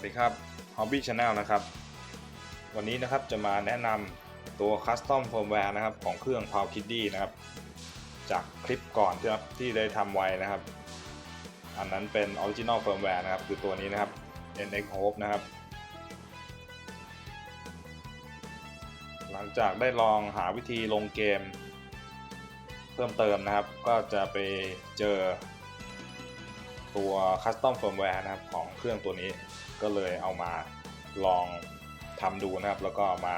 วัสดีครับ Hobby Channel นะครับ วันนี้นะครับจะมาแนะนำตัว Custom Firmware นะครับของเครื่อง p o w Kiddy นะครับ จากคลิปก่อนที่ครับที่ได้ทำไว้นะครับ อันนั้นเป็น Original Firmware นะครับ คือตัวนี้นะครับ NX Hope นะครับ หลังจากได้ลองหาวิธีลงเกม เพิ่มเติมนะครับ ก็จะไปเจอ ตัว Custom Firmware นะครับของเครื่องตัวนี้ก็เลยเอามาลองทำดูนะครับ แล้วก็มา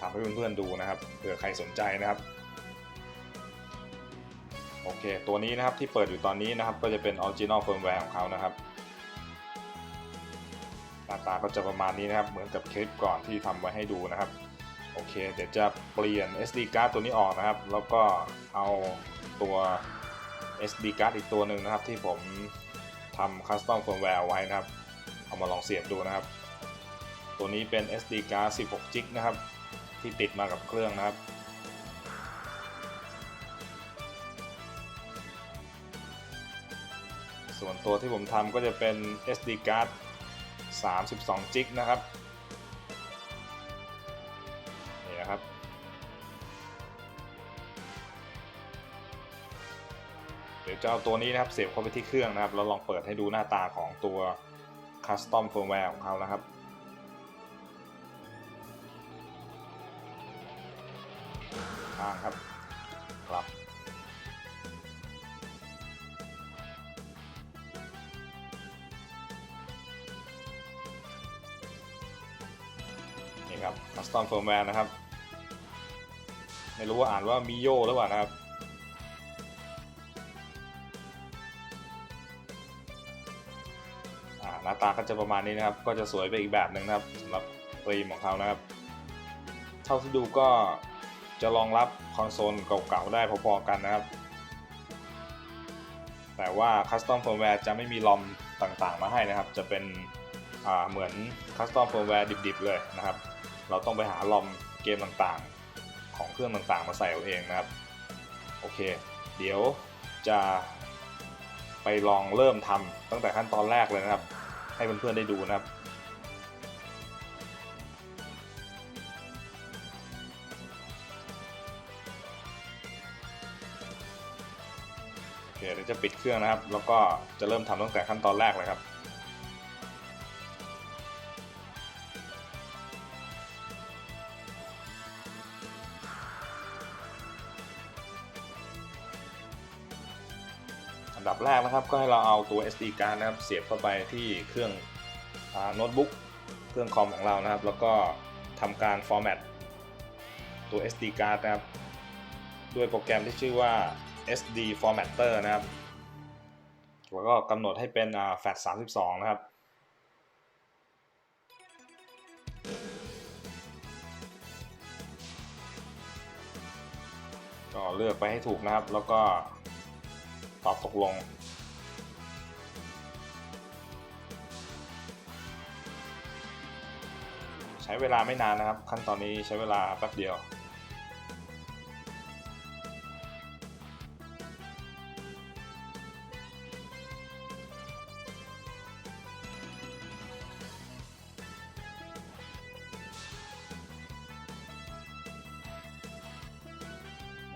ทำให้เพื่อนๆดูนะครับเผื่อใครสนใจนะครับโอเค ตัวนี้นะครับที่เปิดอยู่ตอนนี้นะครับ ก็จะเป็น Original Firmware ของเขานะครับหน้าตาก็จะประมาณนี้นะครับ เหมือนกับคลิปก่อนที่ทำไว้ให้ดูนะครับ โอเค เดี๋ยวจะเปลี่ยน SD card ตัวนี้ออกนะครับ แล้วก็เอาตัว SD card อีกตัวหนึ่งนะครับ ที่ผมทำ custom firmware ไว้นะครับ เอามาลองเสียบดูนะครับ ตัวนี้เป็น SD card 16 g b นะครับ ที่ติดมากับเครื่องนะครับส่วนตัวที่ผมทำก็จะเป็น SD card 32 g b นะครับ ดี๋ยวจะเอาตัวนี้นะครับเสียบเข้าไปที่เครื่องนะครับแล้วลองเปิดให้ดูหน้าตาของตัว Custom Firmware ของเขานะครับข้างครับครับนี่ครับ Custom Firmware นะครับ ไม่รู้ว่าอ่านว่ามิโยหรือเปล่านะครับ ตาก็จะประมาณนี้นะครับ ก็จะสวยไปอีกแบบหนึ่งนะครับสำหรับฟิล์มของเขานะครับ เท่าที่ดูก็จะรองรับคอนโซลเก่าๆได้พอๆกันนะครับ แต่ว่า Custom Firmware จะไม่มีลอมต่างๆ มาให้นะครับ จะเป็นเหมือน Custom Firmware ดิบๆเลยนะครับ เราต้องไปหาลอมเกมต่างๆ ของเครื่องต่างๆ มาใส่เอาเองนะครับ โอเค เดี๋ยวจะไปลองเริ่มทำตั้งแต่ขั้นตอนแรกเลยนะครับ ให้เพื่อนๆได้ดูนะครับโอเคเดี๋ยวจะปิดเครื่องนะครับ แล้วก็จะเริ่มทำตั้งแต่ขั้นตอนแรกเลยครับ นดับแรกนะครับ ก็ให้เราเอาตัว SD card นะครับ เสียบเข้าไปที่เครื่องโน้ตบุ๊กเครื่องคอมของเรานะครับ แล้วก็ทำการ format ตัว SD card นะครับ ด้วยโปรแกรมที่ชื่อว่า SD formatter นะครับ แล้วก็กำหนดให้เป็น FAT 32 นะครับก็เลือกไปให้ถูกนะครับ แล้วก็ตอบตกลง ช้เวลาไม่นานนะครับ ขั้นตอนนี้ใช้เวลาแป๊บเดียว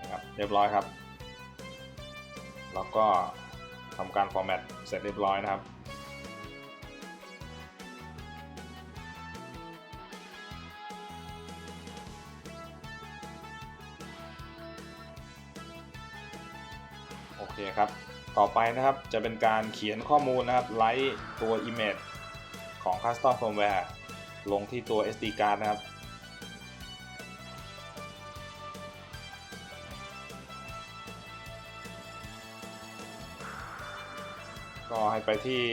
นะครับ เรียบร้อยครับ แล้วก็ทำการ format เสร็จเรียบร้อยนะครับ เคครับ ต่อไปนะครับจะเป็นการเขียนข้อมูลนะครับไลท์ตัว image ของ custom firmware ลงที่ตัว SD card นะครับก็ให้ไปที่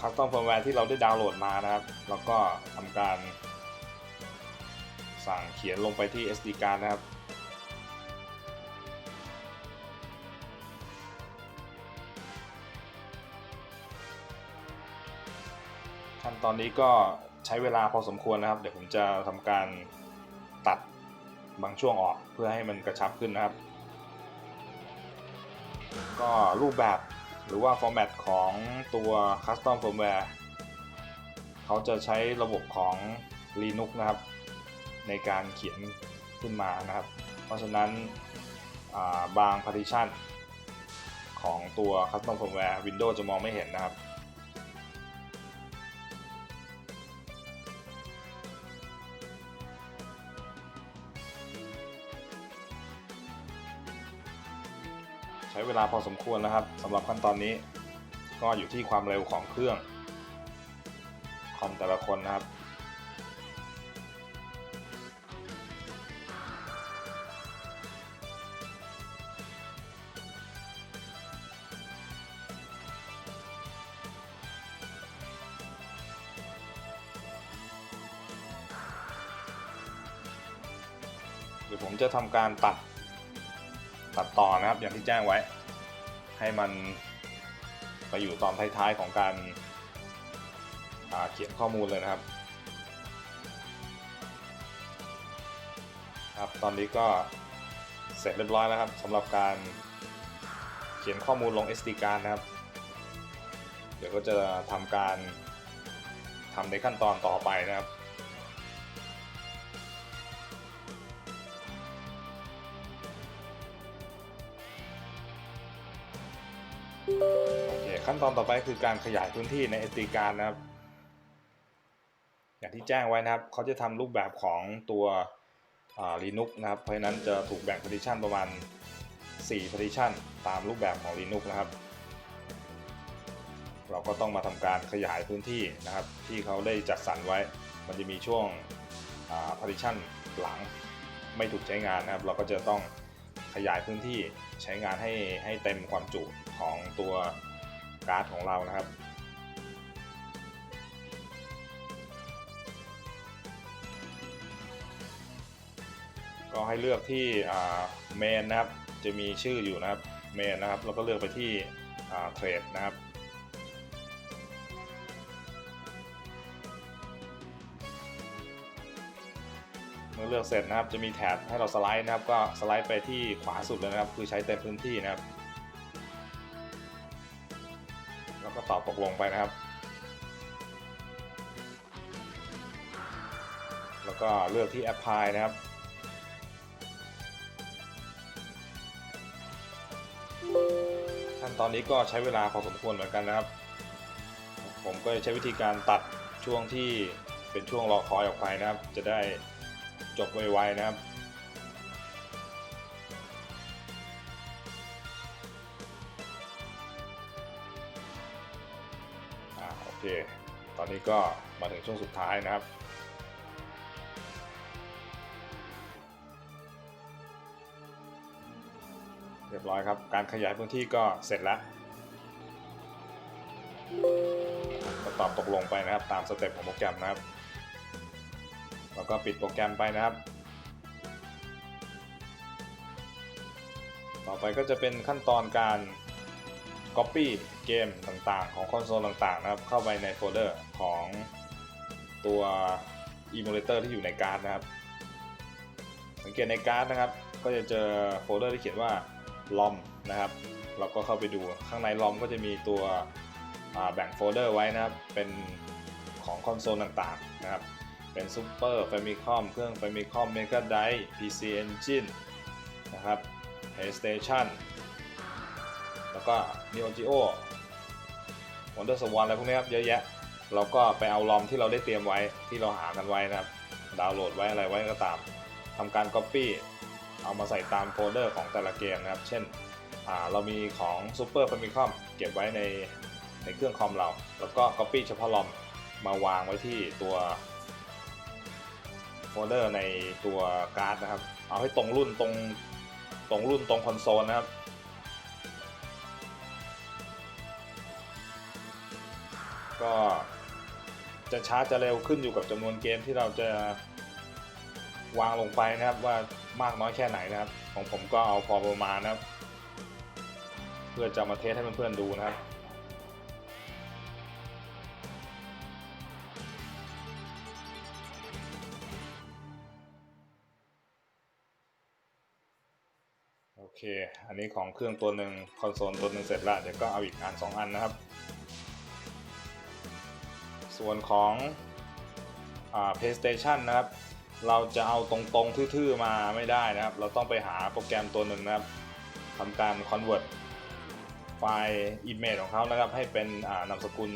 คัสตอมเฟิร์มแวร์ที่เราได้ดาวน์โหลดมานะครับ แล้วก็ทำการสั่งเขียนลงไปที่ SD card นะครับ ตอนนี้ก็ใช้เวลาพอสมควรนะครับ เดี๋ยวผมจะทำการตัดบางช่วงออกเพื่อให้มันกระชับขึ้นนะครับ ก็รูปแบบหรือว่าฟอร์แมตของตัว Custom Firmware เขาจะใช้ระบบของ Linux นะครับ ในการเขียนขึ้นมานะครับ เพราะฉะนั้นาบาง partition ของตัว Custom Firmware Windows จะมองไม่เห็นนะครับ ช้เวลาพอสมควรนะครับสำหรับขั้นตอนนี้ ก็อยู่ที่ความเร็วของเครื่องคอมแต่ละคนนะครับเดี๋ยวผมจะทำการตัด ต่อนะครับ อย่างที่แจ้งไว้ ให้มันไปอยู่ตอนท้ายๆของการาเขียนข้อมูลเลยนะครับ ครับตอนนี้ก็เสร็จเรียบร้อยแล้วครับสำหรับการเขียนข้อมูลลง SD card นะครับ เดี๋ยวก็จะทำการทำในขั้นตอนต่อไปนะครับ ขั้นตอนต่อไปคือการขยายพื้นที่ใน SD card นะครับ อย่างที่แจ้งไว้นะครับ เขาจะทำรูปแบบของตัวอ่า Linux นะครับ เพราะฉะนั้นจะถูกแบ่ง partition ประมาณ 4 partition ตามรูปแบบของ Linux นะครับ เราก็ต้องมาทำการขยายพื้นที่นะครับ ที่เขาได้จัดสรรไว้ มันจะมีช่วงอ่า partition หลังไม่ถูกใช้งานนะครับ เราก็จะต้องขยายพื้นที่ใช้งานให้ให้เต็มความจุของตัว การ์ดของเรานะครับ ก็ให้เลือกที่เมนนะครับ จะมีชื่ออยู่นะครับเมนนะครับ แล้วก็เลือกไปที่เทรดนะครับเมื่อเลือกเสร็จนะครับจะมีแถบให้เราสไลด์นะครับ ก็สไลด์ไปที่ขวาสุดเลยนะครับ คือใช้เต็มพื้นที่นะครับ ตอบตกลงไปนะครับ แล้วก็เลือกที่ Apply นะครับ ขั้นตอนนี้ก็ใช้เวลาพอสมควรเหมือนกันนะครับ ผมก็จะใช้วิธีการตัดช่วงที่เป็นช่วงรอคอยออกไปนะครับ จะได้จบไวๆนะครับ ก็มาถึงช่วงสุดท้ายนะครับเรียบร้อยครับ การขยายพื้นที่ก็เสร็จแล้วก็ตอบตกลงไปนะครับ ตามสเต็ปของโปรแกรมนะครับ แล้วก็ปิดโปรแกรมไปนะครับ ต่อไปก็จะเป็นขั้นตอนการ Copy เกมต่างๆ ของคอนโซลต่างๆนะครับ เข้าไปในโฟลเดอร์ของตัว Emulator ที่อยู่ในการ์ดนะครับ สังเกตในการ์ดนะครับ ก็จะเจอโฟลเดอร์ที่เขียนว่า LOM นะครับ เราก็เข้าไปดูข้างใน LOM ก็จะมีตัวแบ่งโฟลเดอร์ไว้นะครับ เป็นของคอนโซลต่างๆนะครับ เป็น Super Famicom เครื่อง Famicom Mega Drive PC Engine นะครับ PlayStation แล้วก็ Neo Geo Wonder Swan อะไรพวกนี้ครับเยอะแยะ เราก็ไปเอาลอมที่เราได้เตรียมไว้ที่เราหากันไว้นะครับ ดาวน์โหลดไว้อะไรไว้ก็ตามทำการ Copy เอามาใส่ตามโฟลเดอร์ของแต่ละเกมนะครับ เช่นเรามีของ Super Famicom เก็บไว้ในในเครื่องคอมเรา แล้วก็ Copy เฉพาะลอมมาวางไว้ที่ตัวโฟลเดอร์ในตัวการ์ดนะครับ เอาให้ตรงรุ่นตรงตรงรุ่นตรงคอนโซลนะครับ ก็จะช้าจะเร็วขึ้นอยู่กับจำนวนเกมที่เราจะวางลงไปนะครับว่ามากน้อยแค่ไหนนะครับ ของผมก็เอาพอประมาณนะครับ เพื่อจะมาเทสให้เพื่อนๆดูนะครับโอเค อันนี้ของเครื่องตัวหนึ่งคอนโซลตัวหนึ่งเสร็จแล้วเดี๋ยวก็เอาอีกอันสองอันนะครับ ส่วนของอ่า PlayStation นะครับ เราจะเอาตรงๆทื่อๆมาไม่ได้นะครับ เราต้องไปหาโปรแกรมตัวหนึ่งนะครับทำการ convert ไฟล์ image ของเขานะครับ ให้เป็นอ่านามสกุล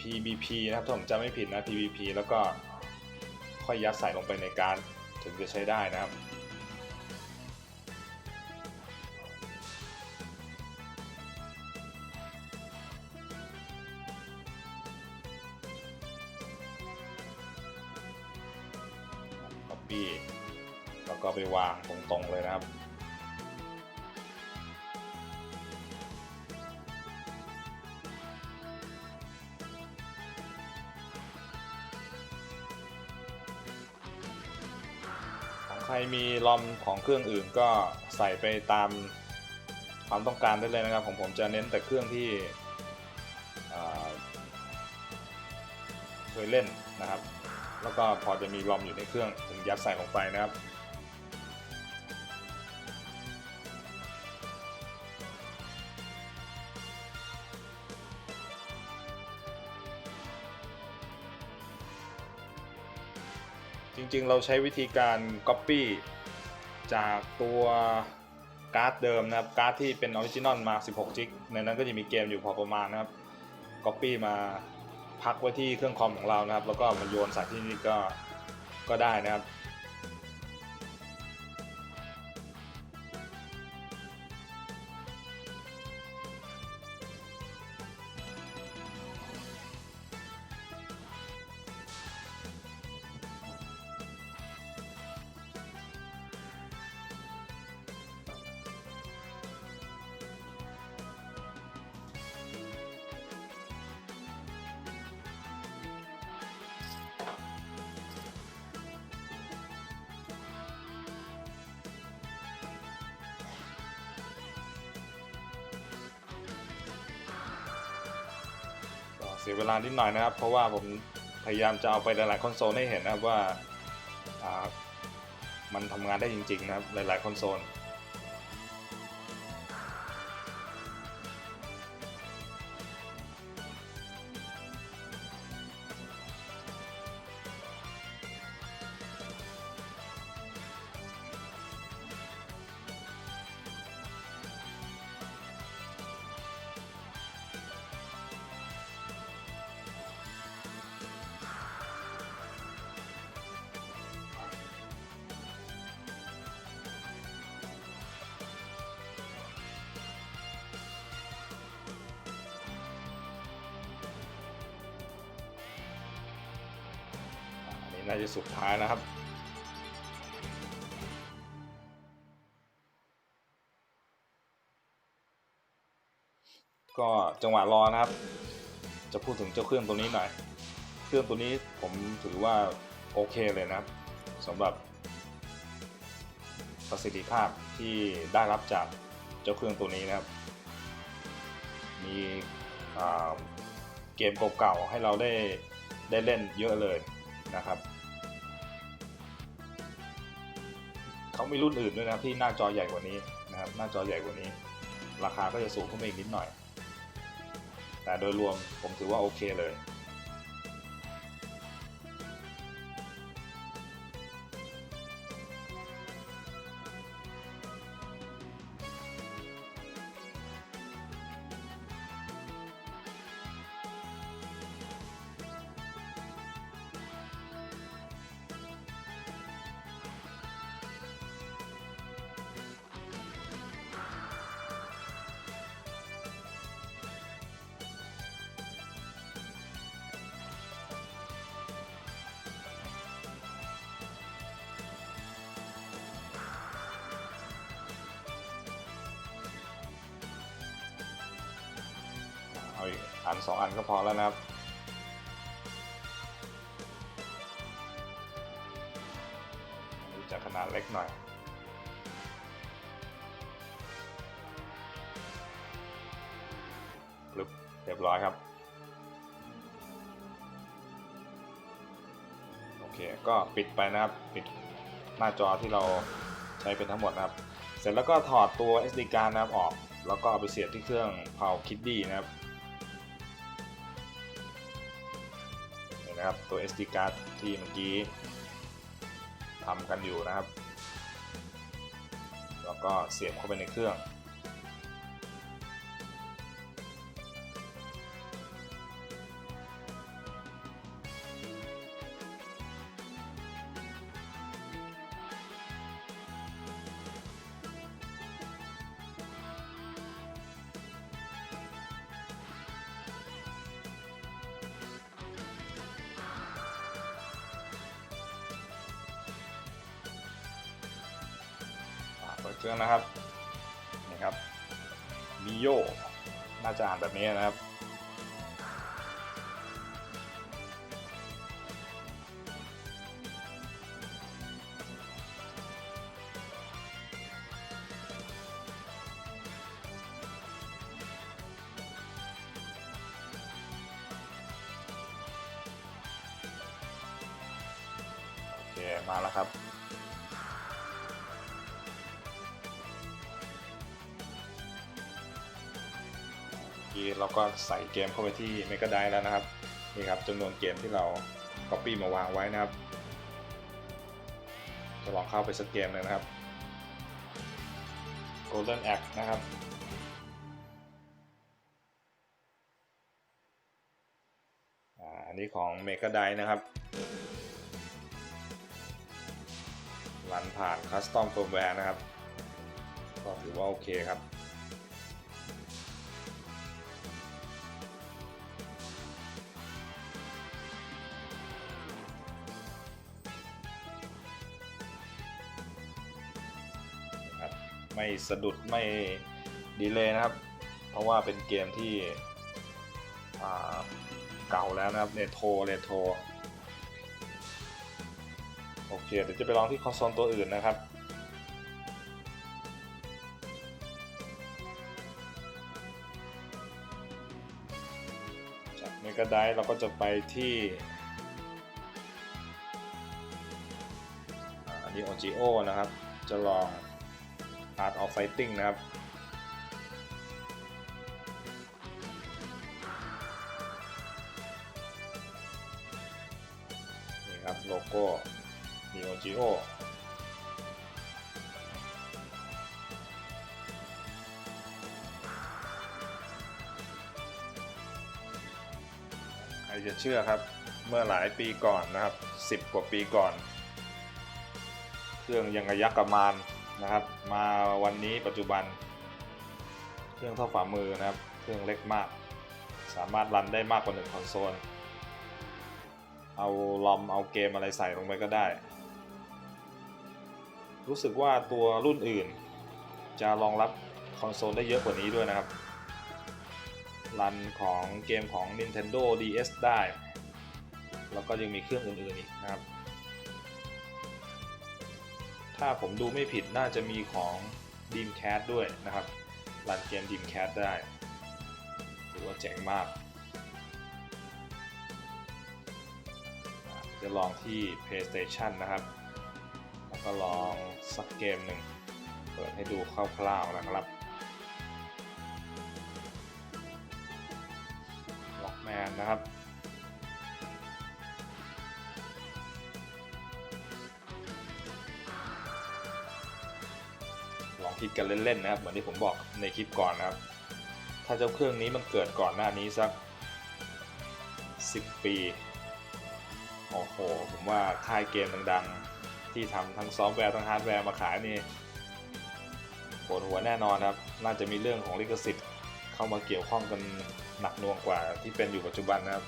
PBP นะครับถ้าผมจำไม่ผิดนะ PBP แล้วก็ค่อยยัดใส่ลงไปในการถึงจะใช้ได้นะครับ วก็ไปวางตรงๆเลยนะครับของใครมีลอมของเครื่องอื่นก็ใส่ไปตามความต้องการได้เลยนะครับของผมจะเน้นแต่เครื่องที่เคยเล่นนะครับ แล้วก็พอจะมีลอมอยู่ในเครื่องถึงยัดใส่ลงไปนะครับ ริง ๆ เราใช้วิธีการ Copy จากตัวการ์ดเดิมนะครับการ์ดที่เป็นออริจินอลมา 16 จิกในนั้นก็จะมีเกมอยู่พอประมาณนะครับ Copy มาพักไว้ที่เครื่องคอมของเรานะครับ แล้วก็มาโยนใส่ที่นี่ก็ก็ได้นะครับ สียเวลานิดหน่อยนะครับ เพราะว่าผมพยายามจะเอาไปหลายๆคอนโซลให้เห็นนะครับว่าอ่ามันทำงานได้จริงๆนะครับหลายๆคอนโซล น่าจะสุดท้ายนะครับก็จังหวะรอนะครับ จะพูดถึงเจ้าเครื่องตัวนี้หน่อย เครื่องตัวนี้ผมถือว่าโอเคเลยนะครับสำหรับประสิทธิภาพที่ได้รับจากเจ้าเครื่องตัวนี้นะครับ มีเกมเก่าๆให้เราได้ได้เล่นเยอะเลยนะครับ เขามีรุ่นอื่นด้วยนะที่หน้าจอใหญ่กว่านี้นะครับหน้าจอใหญ่กว่านี้ ราคาก็จะสูงขึ้นไปอีกนิดหน่อย แต่โดยรวมผมถือว่าโอเคเลย อันสองอันก็พอแล้วนะครับอันนี้จะขนาดเล็กหน่อยปึ๊บเรียบร้อยครับ โอเค ก็ปิดไปนะครับ ปิดหน้าจอที่เราใช้เป็นทั้งหมดนะครับ เสร็จแล้วก็ถอดตัว SD card นะครับออกแล้วก็เอาไปเสียบที่เครื่อง Power Kiddy นะครับ นะครับตัว SD card ที่เมื่อกี้ทำกันอยู่นะครับ แล้วก็เสียบเข้าไปในเครื่อง เครื่องนะครับนี่ครับมิโยน่าจะอ่านแบบนี้นะครับ ใส่เกมเข้าไปที่ Mega d i แล้วนะครับนี่ครับจำนวนเกมที่เรา Copy มาวางไว้นะครับ จะลองเข้าไปสักเกมหนึ่งนะครับ Golden Axe นะครับอันนี้ของ Mega d i นะครับรันผ่าน Custom Firmware นะครับ ก็ถือว่าโอเคครับ ไม่สะดุดไม่ดีเลยนะครับ เพราะว่าเป็นเกมที่เก่าแล้วนะครับเรโทรเรโทรโอเคเดี๋ยวจะไปลองที่คอนโซลตัวอื่นนะครับจากเมกาไดเราก็จะไปที่อ่าอันนี้ OGO นะครับ จะลอง Art of Fighting นะครับ นี่ครับโลโก้ Neo Geo ใครจะเชื่อครับเมื่อหลายปีก่อนนะครับ 10 กว่าปีก่อน เครื่องยังกระยักกระมาน นะครับ มาวันนี้ปัจจุบัน เครื่องเท่าฝ่ามือนะครับ เครื่องเล็กมาก สามารถรันได้มากกว่าหนึ่งคอนโซล เอาลอมเอาเกมอะไรใส่ลงไปก็ได้ รู้สึกว่าตัวรุ่นอื่น จะรองรับคอนโซลได้เยอะกว่านี้ด้วยนะครับ รันของเกมของ Nintendo DS ได้ แล้วก็ยังมีเครื่องอื่นๆอีกนะครับ ถ้าผมดูไม่ผิดน่าจะมีของ Dreamcast ด้วยนะครับรันเกม Dreamcast ได้ถือว่าเจ๋งมาก จะลองที่ PlayStation นะครับ แล้วก็ลองสักเกมหนึ่ง เปิดให้ดูคร่าวๆนะครับล็อกแมนนะครับ คิดกันเล่นๆนะครับ เหมือนที่ผมบอกในคลิปก่อนนะครับ ถ้าเจ้าเครื่องนี้มันเกิดก่อนหน้านี้สัก 10 ปี โอ้โห ผมว่าค่ายเกมดังๆ ที่ทำทั้งซอฟต์แวร์ทั้งฮาร์ดแวร์มาขายนี่ปวดหัวแน่นอนครับ น่าจะมีเรื่องของลิขสิทธิ์เข้ามาเกี่ยวข้องกันหนักหน่วงกว่าที่เป็นอยู่ปัจจุบันนะครับ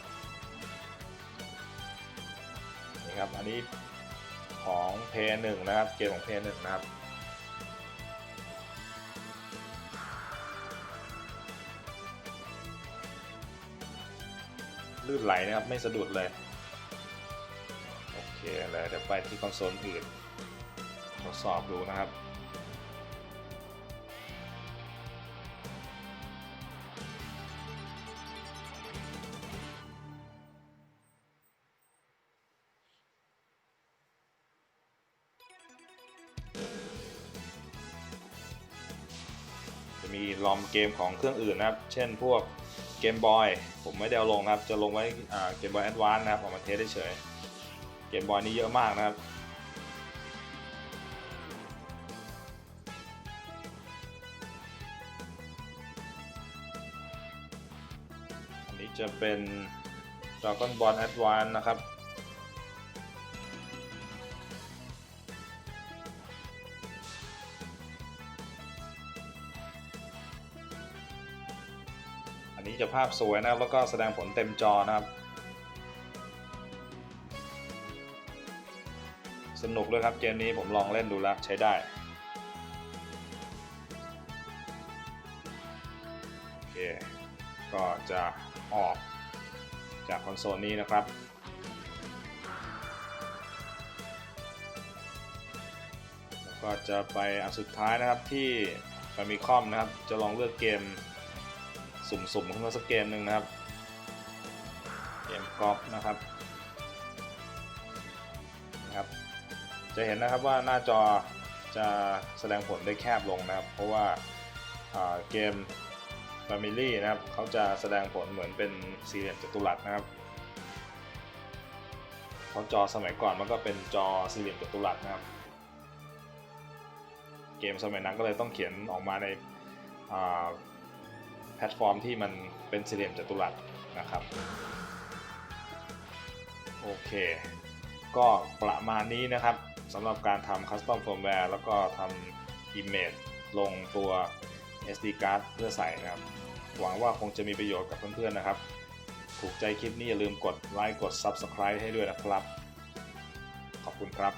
นี่ครับ อันนี้ของ p 1นะครับ เกมของ p 1นะครับ ลื่นไหลนะครับ ไม่สะดุดเลย โอเคแล้วเดี๋ยวไปที่คอนโซลอื่นทดสอบดูนะครับจะมีลอมเกมของเครื่องอื่นนะครับ เช่นพวก เกมบอยผมไม่ได้เอาลงครับ จะลงไว้เกมบอยแอดวานนะครับออกมาเทสได้เฉยเกมบอยนี่เยอะมากนะครับ อันนี้จะเป็น Dragon Ball Advance นะครับ นี้จะภาพสวยนะครับ แล้วก็แสดงผลเต็มจอนะครับ สนุกเลยครับเกมนี้ผมลองเล่นดูแล้วใช้ได้ โอเค ก็จะออกจากคอนโซลนี้นะครับแล้วก็จะไปอันสุดท้ายนะครับที่ฟมิคอมนะครับ จะลองเลือกเกม สุ่มๆขึ้นมาสักเกมหนึ่งนะครับ เกมกอล์ฟนะครับนะครับ จะเห็นนะครับว่าหน้าจอจะแสดงผลได้แคบลงนะครับ เพราะว่าาเกม Family นะครับเขาจะแสดงผลเหมือนเป็นสี่เหลี่ยมจัตุรัสนะครับเพราะจอสมัยก่อนมันก็เป็นจอสี่เหลี่ยมจัตุรัสนะครับ เกมสมัยนั้นก็เลยต้องเขียนออกมาในอ่า แพลตฟอร์มที่มันเป็นสี่เหลี่ยมจัตุรัสนะครับ โอเค ก็ประมาณนี้นะครับสำหรับการทำ Custom Firmware แล้วก็ทำ Image ลงตัว SD card เพื่อใส่นะครับ หวังว่าคงจะมีประโยชน์กับเพื่อนๆนะครับ ถูกใจคลิปนี้อย่าลืมกดไลค์กด Subscribe ให้ด้วยนะครับ ขอบคุณครับ